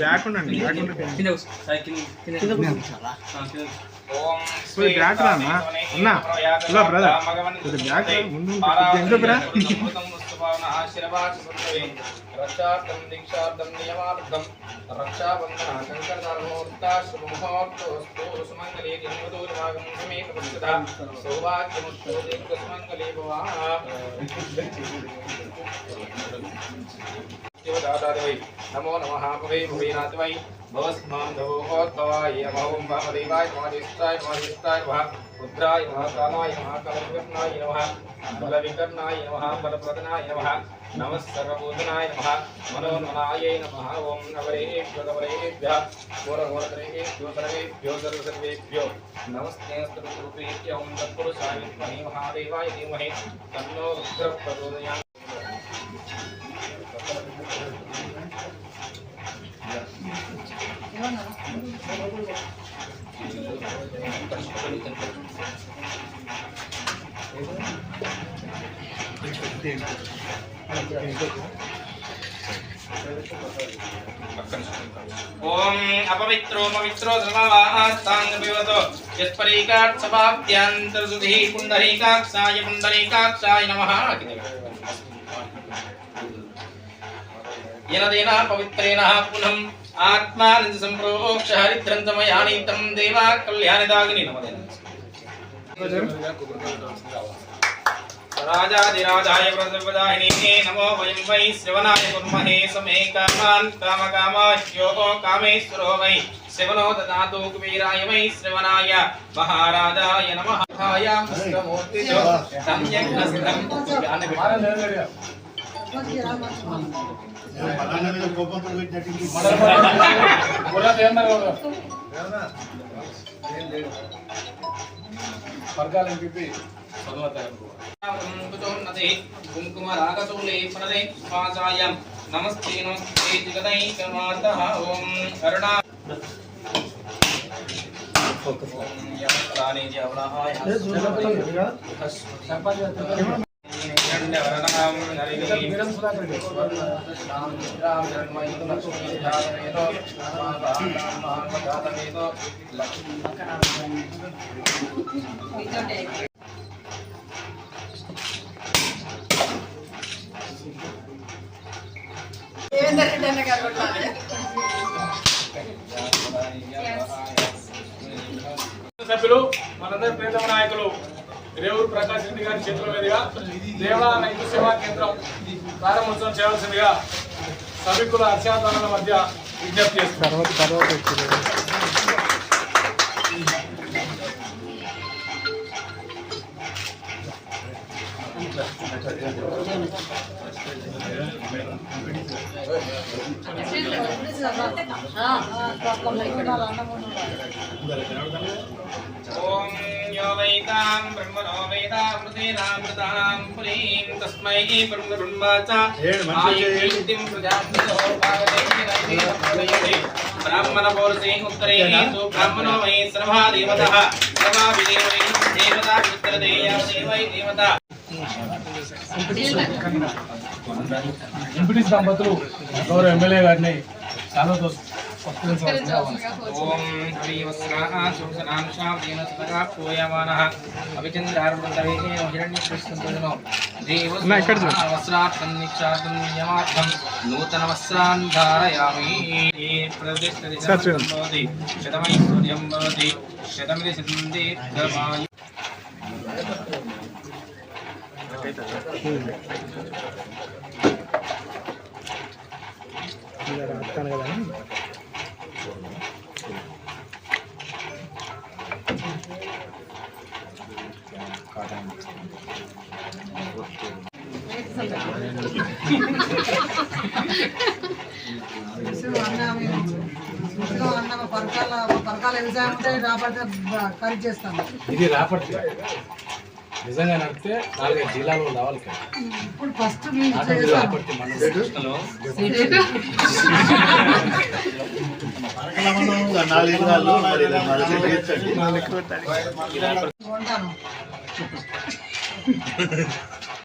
Back ఉండండి back ఉండండి. కింద కింద- కింద- ఆ, కింద కూర్చో. పోయి బ్యాక్ రా అన్న అన్న ఇలా బ్రదర్ ఇది బ్యాక్ రా, ముందు ఉంటే కొద్దిగా ఎందుకు రా రక్షార్థం దీక్షార్థం నియమార్థం రక్షాబంధన కంకణముహూర్త శుభముహూర్తోస్తు సుమంగళే జన్మదూరమాగం సమేత పుస్తక సౌభాగ్యముస్తు దీర్ఘసుమంగళే భవా नमो नम भवै भुवीनाथवै भवस्मां धवोत्तवाय नमो वामदेवाय नमोदिष्टाय नमोदिष्टाय नमः। पुत्राय नमः, कामाय नमः, कलविकर्णाय नमः, बलविकर्णाय नमः, बलप्रदनाय नमः नमः सर्वबोधनाय नमः। मनोन्मनाय सर्वेभ्यो नमस्ते ॐ तत्पुरुषाय विद्महे ఓం అపవిత్రో పవిత్రో ధర్మవాస్తాంగపివతో యస్పరీకాట్ పుండరీకాక్షాయ పుండరీకాక్షాయ నమః యనదేన పవిత్రేణ పునం ఆత్మానంద సంప్రోక్ష హరిద్రంతమయానీతం దేవా కళ్యాణదాగిని నమదే రాజాదిరాజాయ ప్రసవదాహినే నమో వయం వై శ్రవణాయ కుర్మహే సమే కామాన్ కామకామాహ్యో కామేశ్వరో వై శివనో దదాతు కుబీరాయ వై శ్రవణాయ మహారాజాయ నమః హాయామస్తమూర్తి సమ్యక్ హస్తం పలానా మీద కోపంతో పెట్టినట్టు కుంకుమోన్నతే కుంకుమ రాగతూలే పునరే శ్వాసాయం నమస్తే నమస్తే జగదైకమాతః ఓం అరుణా ఓం యమప్రాణే జవనహాయ హిరణ్యవర్ణాం సభ్యులు మనందరి ప్రియతమ నాయకులు రేవూరు ప్రకాష్ రెడ్డి గారి చేతుల మీదుగా దేవా రైతు సేవా కేంద్రం ప్రారంభోత్సవం చేయవలసిందిగా సభికుల హర్షాదానాల మధ్య విజ్ఞప్తి చేస్తున్నారు ఓం యో వైతాం బ్రహ్మణో వేదామృతేనామృతానాం పురీం తస్మై చేయండి. ఆయుర్కీర్తిం ప్రజాభ్యో భాగవతే బ్రాహ్మణ పౌరుషే ఉత్తరే తు బ్రాహ్మణో వై సర్వా దేవతః సర్వా విదేవై దేవతా ఉత్తరదేయ దేవై దేవతా ఎంపీటీ దంపతులు గౌరవ ఎమ్మెల్యే గారిని చాలా. ఓం హరివస్రాः శుభసనాంశావ్యేన సదగా పూయమానः అభిచంద్రార్వృతవే హిరణ్యకృష్ణంతజనో అన్న, ఇక్కడ చూడు. వస్త్రార్థం నిక్షార్థం నియమార్థం నూతన వస్త్రాన్ ధారయామి ప్రతిష్టతి శతమైశ్వర్యం భవతి శతమిది శతంది ఇలా రాస్తాను కదా పరకాల పరకాల వ్యవసాయం ఉంటే రాబడితే ఖరీదు చేస్తాను ఇది రాబడితే నిజంగా నడిపితే నాలుగైదు జిల్లాలో రావాలి కదా